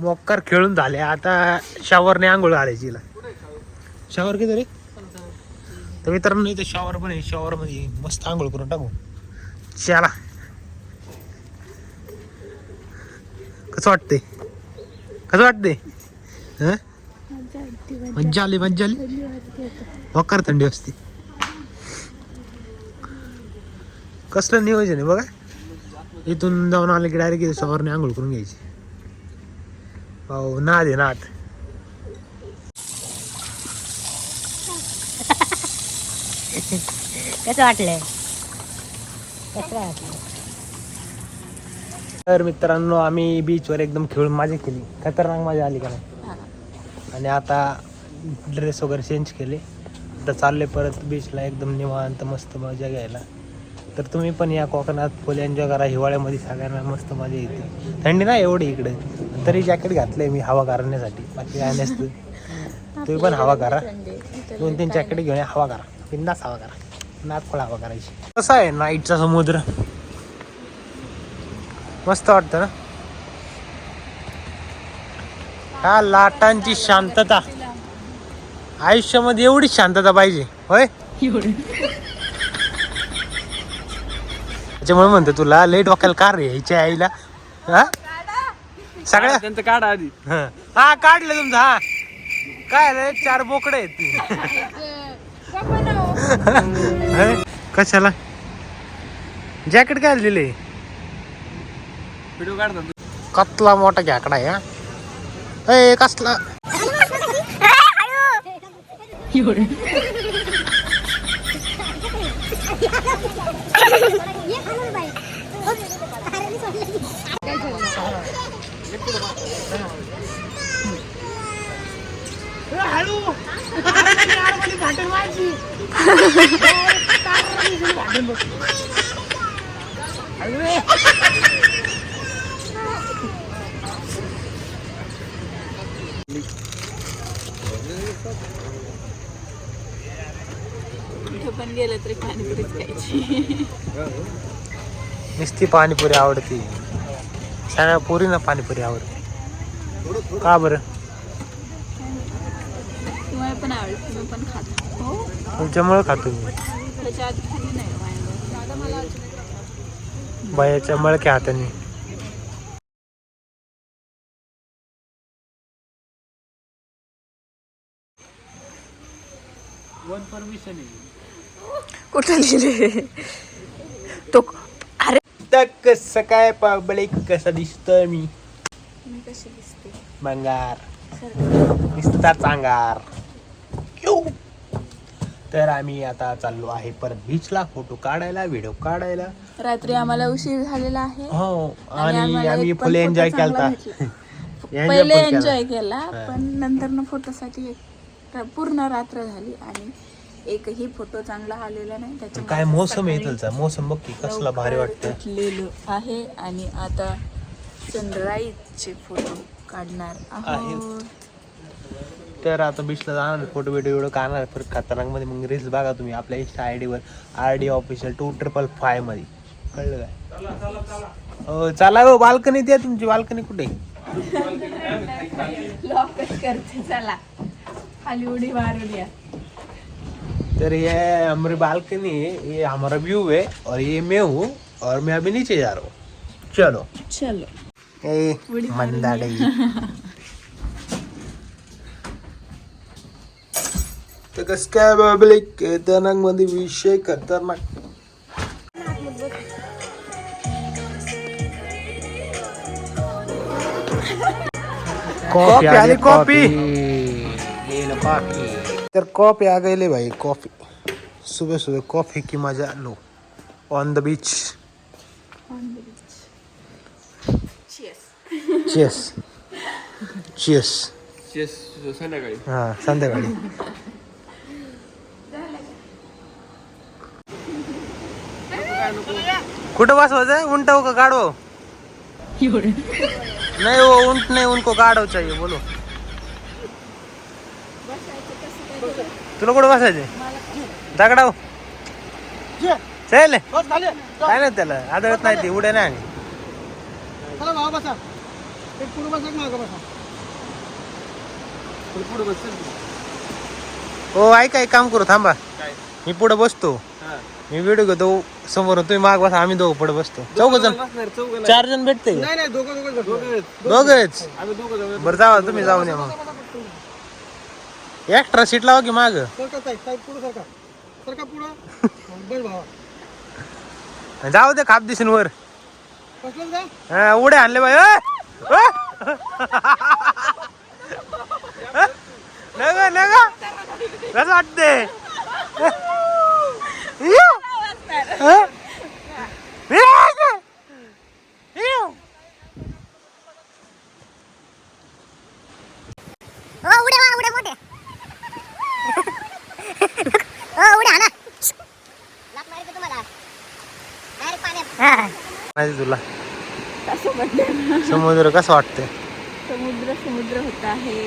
मोक्कर खेळून झाले. आता शावरने आंघोळ घालायची हिला. शावर किती रे? तर मित्रांनो इथे शॉवर पण आहे. शॉवर मध्ये मस्त आंघोळ करून टाकू. चला. कसं वाटते कसं वाटते हं? मज्जा आली मज्जा आली. मोक्कर थंडी असते. कसलं नियोजन आहे बघा. इथून जाऊन आले की डायरेक्ट शॉवरने आंघोळ करून घ्यायची. हो नाद आहे नाद कसं वाटलंय? कसं वाटलं तर मित्रांनो आम्ही बीचवर एकदम खेळून मजा केली. खतरनाक मजा आली का नाही? आणि आता ड्रेस वगैरे चेंज केले. आता चालले परत बीचला एकदम निवांत मस्त मजा घ्यायला. तर तुम्ही पण या कोकणात फुल एन्जॉय करा. हिवाळ्यामध्ये सगळ्यांना मस्त मजा येते. थंडी नाही एवढी इकडे. तरी जॅकेट घातलंय मी हवा करण्यासाठी बाकी काय नसतं तुम्ही पण हवा करा दोन तीन जॅकेट घेऊन या, हवा करा बिंदास हवा करा नागफळ हवा करायची कसं आहे नाईटचा समुद्र? मस्त वाटतं ना? हा लाटांची शांतता. आयुष्यामध्ये एवढी शांतता पाहिजे. होय? त्याच्यामुळे म्हणतो तुला लेट डोक्याला कार रे ह्याच्या आईला. हा? सगळ्या? त्यांचं काढा आधी. हा. हा, काढलं तुमचं हा. काय रे चार बोकडे आहेत. अरे, कशाला? जॅकेट काय दिले व्हिडिओ काढतात कसला मोठा घ्याकडा आहे हा? ए कसला? कुठं पण गेलं तरी पाणीपुरीच खायची. नुसती पाणीपुरी आवडते. सगळ्या पोरीना पाणीपुरी आवडते. का बरं? तुम्हाला पण आवडत तुम्ही पण खाता हो? तुमच्यामुळे खातो मी. बायाच्या मळक्या हाताने वन परमिशन कुठं लिहिले तो तर कसं काय पब्लिक कसं दिसतोय मी मी कशी दिसते बंगार दिसता चांगार क्यू. तर आम्ही आता चाललो आहे परत बीचला फोटो काढायला व्हिडिओ काढायला रात्री आम्हाला उशीर झालेला आहे हो आणि आणि आम्हाला आम्ही एक पण फुल photo एन्जॉय चांगला केलता भेटला. Enjoy पहिले पण केला. एन्जॉय केला हा. पण नंतर ना फोटोसाठी पूर्ण रात्र झाली आणि एकही फोटो चांगला आलेला नाही. त्याच्यामुळे काय मोसम आहे तुलचा मोसम बघ की कसला भारी वाटतं आहे आणि आता सनराईजचे फोटो काढणार आहोत. तर आता बीचला जाणार फोटो बिटो एवढं काढणार परत खतरनाकमध्ये मग रील्स बघा तुम्ही. आपल्या इंस्टा आय वर R D official two triple फायमध्ये. कळलं काय? हो चला हो बाल्कनी द्या तुमची. बाल्कनी कुठे? करते चला. खाली उडी मारून या. तर ये हमारी बालकनी है ये हमारा व्यू है और ये मैं हूँ और मैं अभी नीचे जा रहा हूँ। चलो। चलो। ए मंदाडे तर कस काय पब्लिक खतरनाकमध्ये विषय खतरनाक कॉफी आली कॉफी तर कॉफी आ गई भाई कॉफी। सुबह सुबह कॉफी की मजा लो। ऑन द बीच चेस चेस चेस संध्याकाळी. हा संध्याकाळी. कुठं बसवायचं उंट का गाडव नहीं वो ऊंट नहीं उनको गाढव चाहिए बोलो. तुला कुठं बसायचे दगडाव चल काय नाही त्याला आदळत नाही ती उड्या नाही हो ऐका एक काम करू थांबा काय मी पुढे बसतो हा मी व्हिडिओ घेतो समोर तुम्ही माग बसा आम्ही दोघं पुढे बसतो चौघ जण बसणार चौघ नाही. चार जण भेटते नाही नाही दोघं दोघं दोघं दोघच आम्ही दोघं जाऊ बरं जावा तुम्ही जाऊन या मग एक्स्ट्रा सीट लावा की माग जाऊ दे खाप दिसून वर. हा, उडे आणले बाई अ! अ! नग नग. कसं वाटते इयो! इयो! हो उड्या वा उड्या मोठ्या हो उड्या ना लाथ मारी का तुम्हाला डायरेक्ट माहिती तुला? म्हटलं समुद्र कसं वाटतंय? समुद्र समुद्र होत आहे.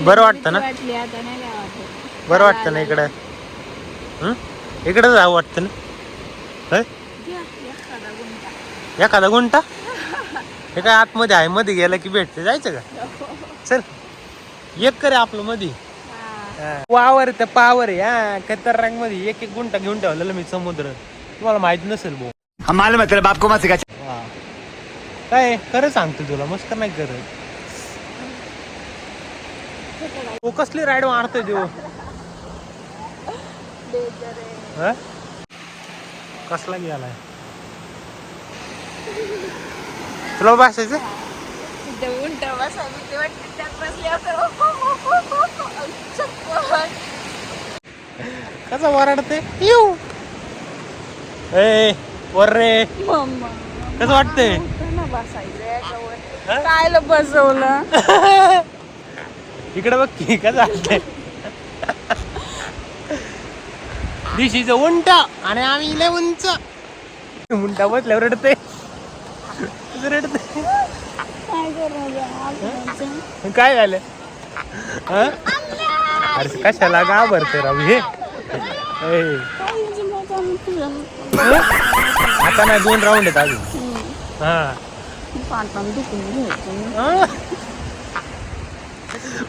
बरं वाटतं ना? भीती वाटली आता नाही काय वाटत. बरं वाटतं ना इकडं? हं? इकडं जावं वाटतं ना? होय? घ्या, एखादा गुंठा. एखादा हे काय आतमध्ये आहे? मध्ये गेलं की भेटते. जायचं का? चल. एक करे आपलं मध्ये हा. वावर त्या पावर आहे हा. खतर रंगमध्ये एक एक गुंटा घेऊन ठेवलेला मी समुद्र. तुम्हाला माहीत नसेल भाऊ. हम मालूम है तेरे बाप को मत सिखा। वा. काय खरं सांगतो तुला मस्त नाही करत. तो कसली राईड मारतोय देऊ कसला गेलाय तुला बसायचं कसं उंट बसा वाटते त्यात बसल्यावर वरडते येऊ ए. रे. कसं वाटतंय? कायला बसवलं? इकडे बघ की कसं वाटतंय? दिशीचं उंट आणि आम्ही लय उंच. उंटा बसल्यावर रडते रडते काय काय झालं? अरे कशाला घाबरते राव हं? आता नाही दोन राऊंड आहेत अजून. हा. पाटान दुखून घ्यायचं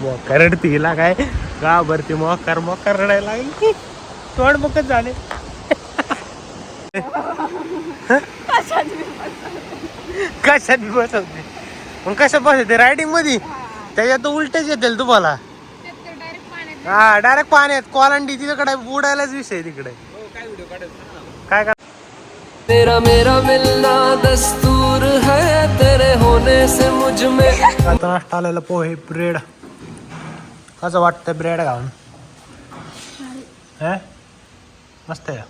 मोकार रडते हिला काय घाबरते मोकार मोकार रडायला लागली? तोंड बघत झाले. कशात बी बसवते? पण कसं बसवते? रायडिंगमध्ये? त्याच्यात तर उलटेच येतील तुम्हाला. हा डायरेक्ट पाण्यात. कोलांडी तिकडे उडायलाच विषय तिकडे. काय काय तेरा मेरा मिलना दस्तूर है तेरे होने से मुझ में। आता नाश्ता आलेला पोहे ब्रेड. कसं वाटतं ब्रेड खाऊन? हे? मस्त आहे.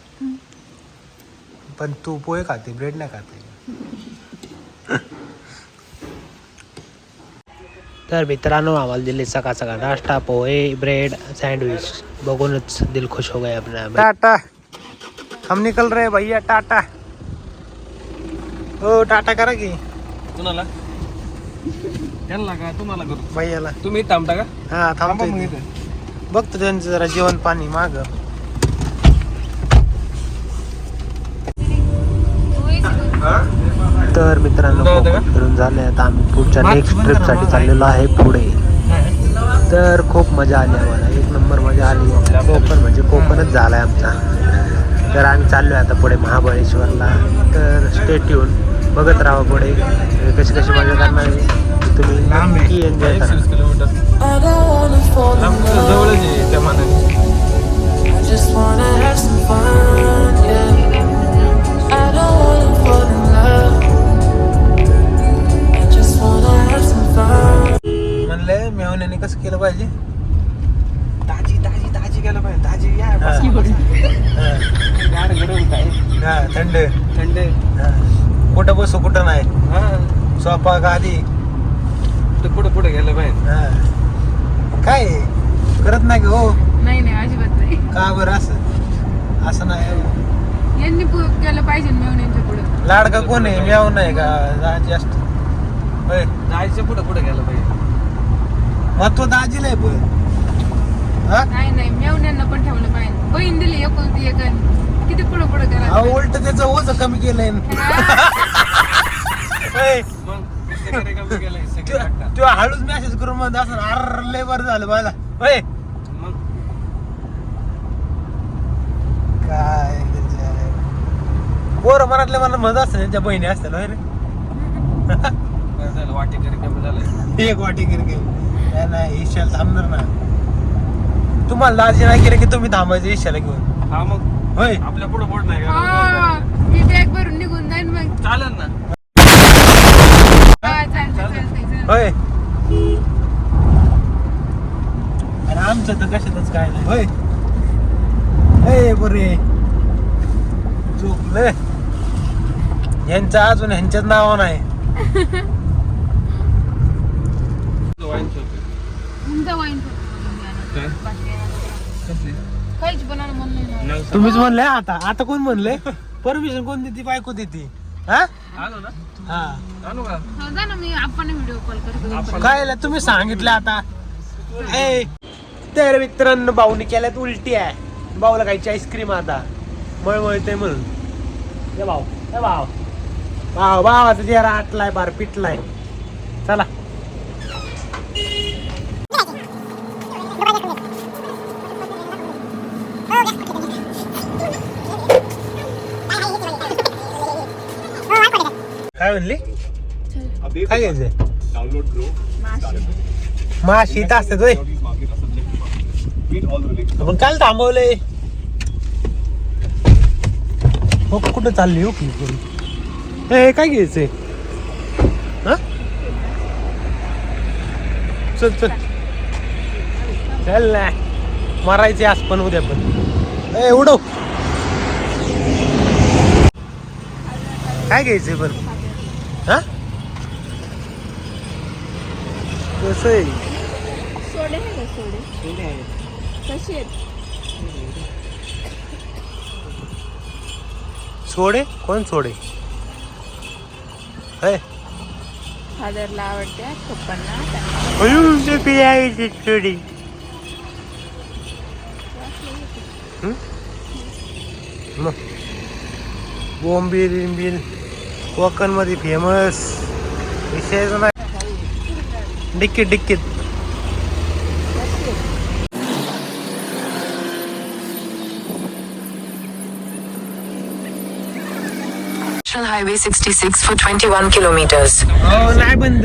पण तू पोहे खाते ब्रेड नाही खाते. तर मित्रांनो आम्हाला दिले सकाळ सकाळ नाश्ता पोहे ब्रेड सँडविच. बघूनच दिल खुश हो गया अपना टाटा. हम निकल रहे भैया टाटा. हो टाटा करा की. कुणाला? त्यांना का? तुम्हाला करू. भैयाला. तुम्ही थांबता का? हा थांबा थांबतो मग इथे. इथे. बघतो त्यांचं जरा जेवण पाणी माग. तर मित्रांनो जाऊ दे का? कोकण फिरून झाले आता आम्ही पुढच्या नेक्स्ट ट्रिपसाठी चाललेलो आहे पुढे. तर खूप मजा आली आम्हाला. एक नंबर मजा आली. कोकण म्हणजे कोकणच झालाय आमचा. तर आम्ही चाललोय आता पुढे महाबळेश्वरला. तर स्टेट येऊन बघत राहा पुढे. कशी कशी मजा करणार आहे. तुम्ही नक्की एन्जॉय करा. 120 kilometre. I don't wanna fall in लांब love जवळच आहे त्या मानाने. सोपा गादी ते पुढे पुढे गेलं पाहिजे हा. काय? करत नाही का हो? नाही नाही अजिबात नाही. का बरं असं? असं नाही हो. यांनी पु- केलं पाहिजे मेवण्यांच्या पुढे. लाडका कोण आहे? म्याव नाही का? दाजी असतो होय. जायचं पुढे पुढे गेलं पाहिजे महत्त्व दाजीला आहे पण. हा? नाही नाही मेवण्यांना पण ठेवलं पाहिजे बहीण दिली एकोणती एक किती पुढे पुढे अहो करा उलट त्याचं ओझ कमी केलंय. तू हळूच मेसेज करून म्हणत असं अर लय बरं झालं मला होय मग? काय पोर मनातले मला म्हणत असतं त्यांच्या बहिणी असतील होय रे. झालं झालंय. एक वाटी नाही ईशाला थांबणार ना. तुम्हाला लाजी नाही केलं की तुम्ही थांबायचं ईशाला घेऊन? हा मग? होय. आपल्या पुढे बोट नाही हा, का मी बॅग भरून निघून जाईन मग. चालेल ना. होय. आणि आमचं तर कशातच काय नाही. होय. होय बरे चुकलं. यांचं अजून ह्यांच्याच नाव नाही. वाईन काहीच तुम्हीच म्हणले आता. आता कोण म्हणले? परमिशन कोण देते? बायको देते. हा, जा ना मी आपण व्हिडिओ कॉल करतो काय तुम्ही सांगितलं आता? ए तर मित्रांनो भाऊने केल्यात उलटी आहे. भाऊला खायची आईस्क्रीम आता. मळमळते म्हणून. भाऊ. ए भाऊ. भाऊ भावाचा चेहरा आटलाय बार पिटलाय चला. काय म्हणली? काय घ्यायचंय माशी. इथं असते होय. आपण काल थांबवलंय हो कुठं चालली हो की हे काय घ्यायचंय? हा? चल चल. चल ना. मारायचे आज पण उद्या पण. ए उडव. काय घ्यायचंय पण हा? कसं आहे? सोडे आहे का सोडे. कशी आहेत? सोडे? कोण सोडे? है. फादरला आवडते पप्पांना. त्यांना अयुष्य पियायची सोडे. मग. बोंबील बिंबील. कोकणमध्ये फेमस विषयच नाही. डिक्कीत डिक्कीत. National Highway 66 for 21 kilometers. हो नाही बंद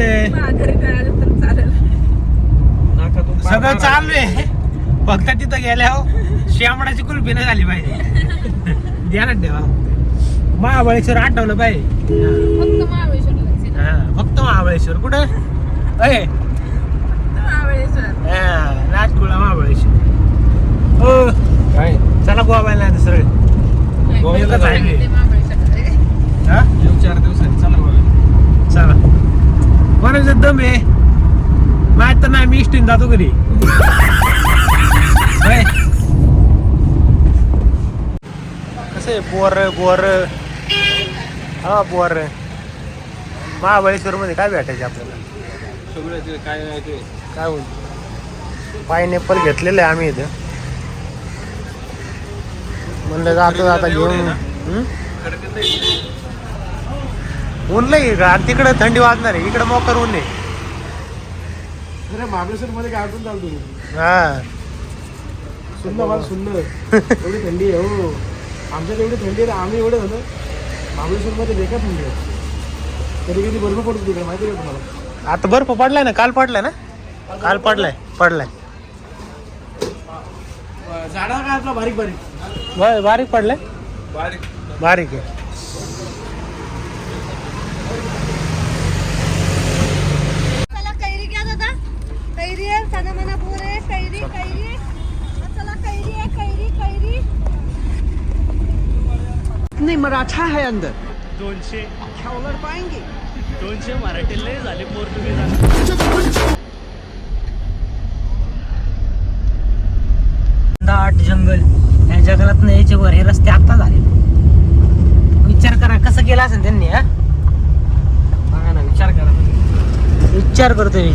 सगळं चालू आहे. फक्त तिथं गेल्या हो शेमडाची कुल्फी नाही झाली पाहिजे. ध्यानात ठेवा. महाबळेश्वर आठवलं पाहिजे फक्त महाबळेश्वरला जायचं. हा, फक्त महाबळेश्वर. कुठं? अय महाबळेश्वर. हा, राजकुळा महाबळेश्वर. हो. काय? चला गोव्याला नाही सगळे गोव्याला महाबळेश्वर हा? चार दिवसांनी. चला बघा चला. कोणाचं दम आहे? माहीत तर नाही मी इष्टीन जातो घरी. कसं आहे? Bore bore. हा बोर महाबळेश्वर मध्ये काय भेटायचे आपल्याला? सगळं काय नाही ते. काय बोलतो? पायनॅपल घेतलेलं आहे आम्ही इथं. म्हणलं जातो आता घेऊन. नाही ऊन लई का तिकडे थंडी वाजणार आहे. इकडे मोकर ऊन आहे. अरे महाबळेश्वर मध्ये काय अडून चालतो हा. सुन्न मला सुन्न. एवढी थंडी आहे हो. आमच्यात एवढी थंडी आहे आम्ही एवढं झालं. महाबळेश्वर मध्ये बेकार आहे. कधी कधी बर्फ पडतो तिकडे माहिती आहे का तुम्हाला? आता बर्फ पडलाय ना काल पडलाय ना? काल पडलाय पडलाय. झाडा काय आपला बारीक बारीक? ब- बारीक पडलाय? बारीक. बारीक आहे चला कैरी घ्या दादा कैरी आहे साधा मना बोर आहे कैरी कैरी चला कैरी आहे कैरी कैरी नहीं मराठा है अंदर। दोनशे. क्या उलट पाएंगे। दोनशे मराठी लय झाले पोर्तुगीज. दाट जंगल. या जंगलात यायचे वर हे रस्ते आता झाले. विचार करा कसं केलं असेल त्यांनी हा? बघा ना विचार करा. विचार करतोय मी.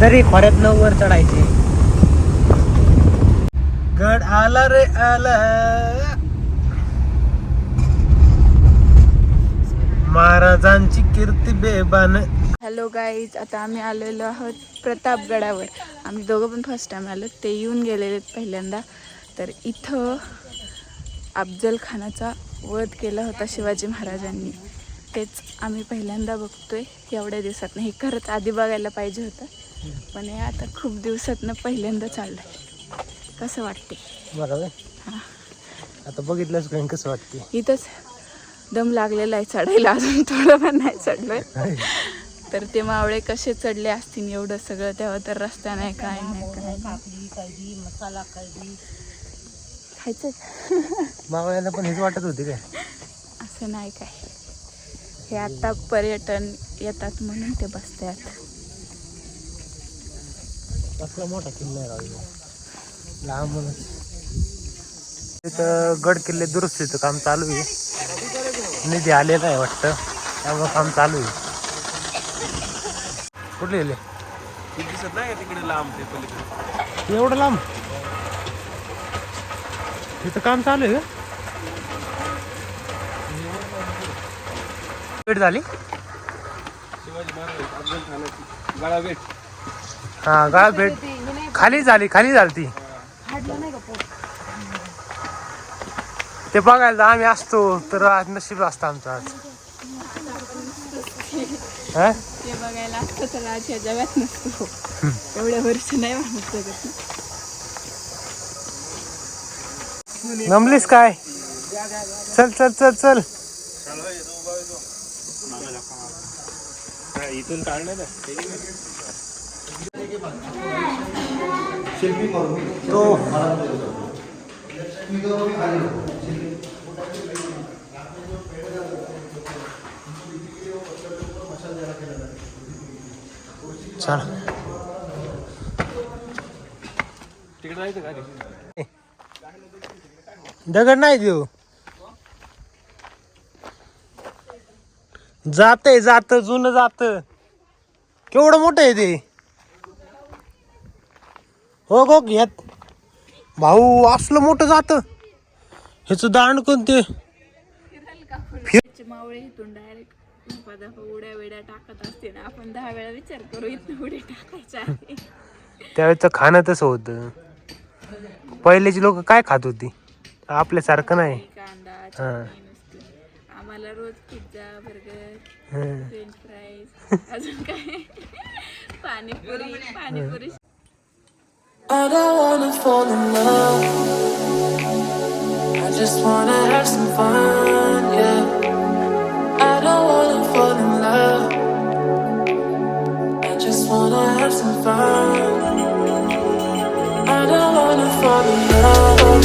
दरी खोऱ्यात वर चढायचे. गड आला रे आला. महाराजांची कीर्ती बेबान. हॅलो गाईज आता आम्ही आलेलो आहोत प्रतापगडावर. आम्ही दोघं पण फर्स्ट टाइम आलो ते येऊन गेलेले पहिल्यांदा. तर इथं अफजल खानाचा वध केला होता शिवाजी महाराजांनी. तेच आम्ही पहिल्यांदा बघतोय. एवढ्या दिवसातनं हे खरंच आधी बघायला पाहिजे होतं. पण हे आता खूप दिवसातनं पहिल्यांदा चाललं आहे कसं वाटते बरोबर आता बघितलंच काही कसं वाटते इथंच दम लागलेला आहे चढायला अजून थोडं पण नाही चढलोय. तर ते मावळे कसे चढले असतील एवढं सगळं तेव्हा तर रस्ता नाही काय नाही काय नाही. खायचं? मावळ्याला पण हेच वाटत होते काय? असं नाही काय. हे आता पर्यटन येतात म्हणून ते बसतात. मोठा किल्ला. लांबूनच तिथं गड किल्ले दुरुस्तीचं काम चालू आहे. निधी आलेला आहे वाटतं. त्यामुळं काम चालू आहे. कुठले गेले दिसत नाही तिकडे लांब ते पलीकडे? एवढं लांब? तिथं काम चालू आहे भेट झाली? हा गाळ भेट. खाली झाली खाली झाली ती ते बघायला आम्ही असतो तर आज नशीब असतं आमचं आज. हा? ते बघायला असतं तर आज ह्या जगात नसतो. एवढ्या वर्ष नाही जगत. जमलीस काय? चल चल चल चल. इथून तो. चल? दगड नाही देऊ जाते जात जुनं जात केवढं मोठं आहे ते? हो गो घेत. भाऊ असलं मोठं जात. ह्याच दांड कोणते? मावळे इथून डायरेक्ट दफा उड्या वेड्या टाकत असते ना आपण दहा वेळा विचार करू उड्या टाकायच्या. त्यावेळेचं खाणं तसं होतं पहिलेची लोक काय खात होती आपल्यासारखं नाही कांदा हा. चटणी नुसतं आम्हाला रोज पिझ्झा बर्गर हं. फ्रेंच फ्राईज अजून काय panipuri panipuri I don't wanna fall in love. I just wanna have some fun, yeah. Wanna have some fun. I don't wanna fall in love.